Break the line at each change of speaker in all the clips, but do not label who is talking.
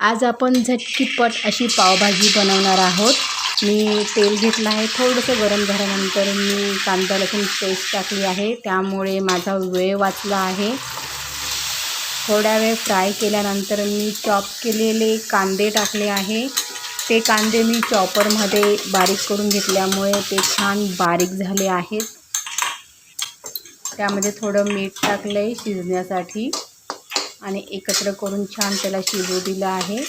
आज आपण झटकीपट अशी पावभाजी बनवणार आहोत. मी तेल घेतलं आहे थोडंसं गरम झाल्यानंतर मी कांदा लसूण पेस्ट टाकली आहे. त्यामुळे माझा वेळ वाचला आहे. थोड्या वेळ फ्राय केल्यानंतर मी चॉप केलेले कांदे टाकले आहे. ते कांदे मी चॉपरमध्ये बारीक करून घेतल्यामुळे ते छान बारीक झाले आहेत. त्यामध्ये थोडं मीठ टाकलं आहे शिजण्यासाठी. आणि एकत्र करून छान त्याला शिजू दिलं आहे.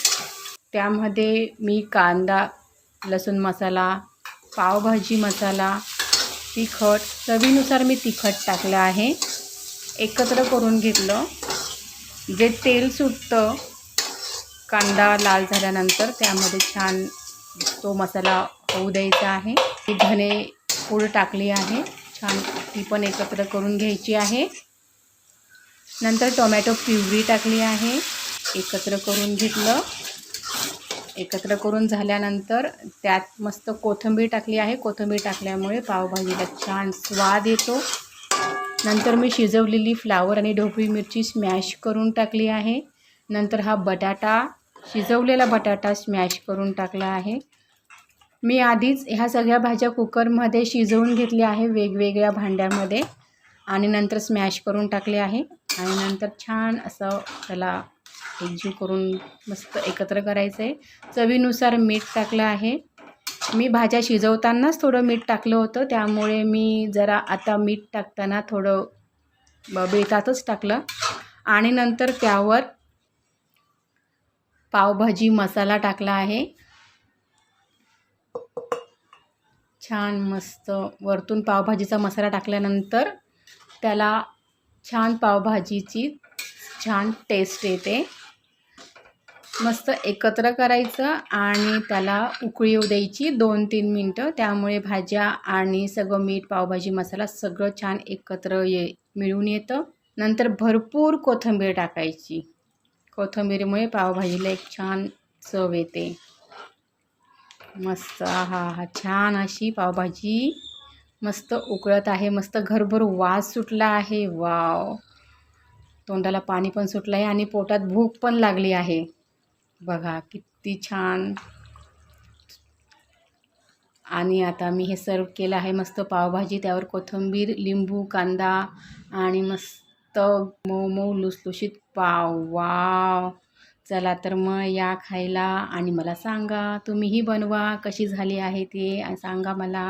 त्यामध्ये मी कांदा लसूण मसाला पावभाजी मसाला तिखट चवीनुसार मी तिखट टाकलं आहे. एकत्र करून घेतलं. जे तेल सुटतं कांदा लाल झाल्यानंतर त्यामध्ये छान तो मसाला होऊ द्यायचा आहे. ती धने पूड टाकली आहे. छान ती पण एकत्र करून घ्यायची आहे. नंतर टोमॅटो प्युरी टाकली आहे. एकत्र करून घेतलं. एकत्र करून झाल्यानंतर त्यात मस्त कोथिंबीर टाकली आहे. कोथिंबीर टाकल्यामुळे पावभाजीला छान स्वाद येतो. नंतर मी शिजवलेली फ्लावर आणि ढोबळी मिरची स्मॅश करून टाकली आहे. नंतर हा बटाटा शिजवलेला बटाटा स्मॅश करून टाकला आहे. मी आधीच ह्या सगळ्या भाज्या कुकरमध्ये शिजवून घेतल्या आहे वेगवेगळ्या भांड्यामध्ये. आणि नंतर स्मॅश करून टाकले आहे. आणि नंतर छान असं त्याला एकजीव करून मस्त एकत्र करायचं आहे चवीनुसार मीठ टाकलं आहे. मी भाज्या शिजवतानाच थोडं मीठ टाकलं होतं. त्यामुळे मी जरा आता मीठ टाकताना थोडं ब बेतातच टाकलं. आणि नंतर त्यावर पावभाजी मसाला टाकला आहे. छान मस्त वरतून पावभाजीचा मसाला टाकल्यानंतर त्याला छान पावभाजीची छान टेस्ट येते. मस्त एकत्र करायचं आणि त्याला उकळी येऊ द्यायची दोन तीन मिनटं. त्यामुळे भाज्या आणि सगळं मीठ पावभाजी मसाला सगळं छान एकत्र ये मिळून येतं. नंतर भरपूर कोथिंबीर टाकायची. कोथिंबीरमुळे पावभाजीला एक छान चव येते. मस्त हा हा छान अशी पावभाजी मस्त उकळत आहे मस्त घरभर वास सुटला आहे. वाव. तोंडाला पाणी पण सुटलं आहे आणि पोटात भूक पण लागली आहे. बघा किती छान. आणि आता मी हे सर्व केलं आहे मस्त पावभाजी त्यावर कोथिंबीर लिंबू कांदा आणि मस्त मऊ मऊ लुसलुशीत पाव. वाव. चला तर मग या खायला. आणि मला सांगा तुम्हीही बनवा कशी झाली आहे ते. सांगा मला.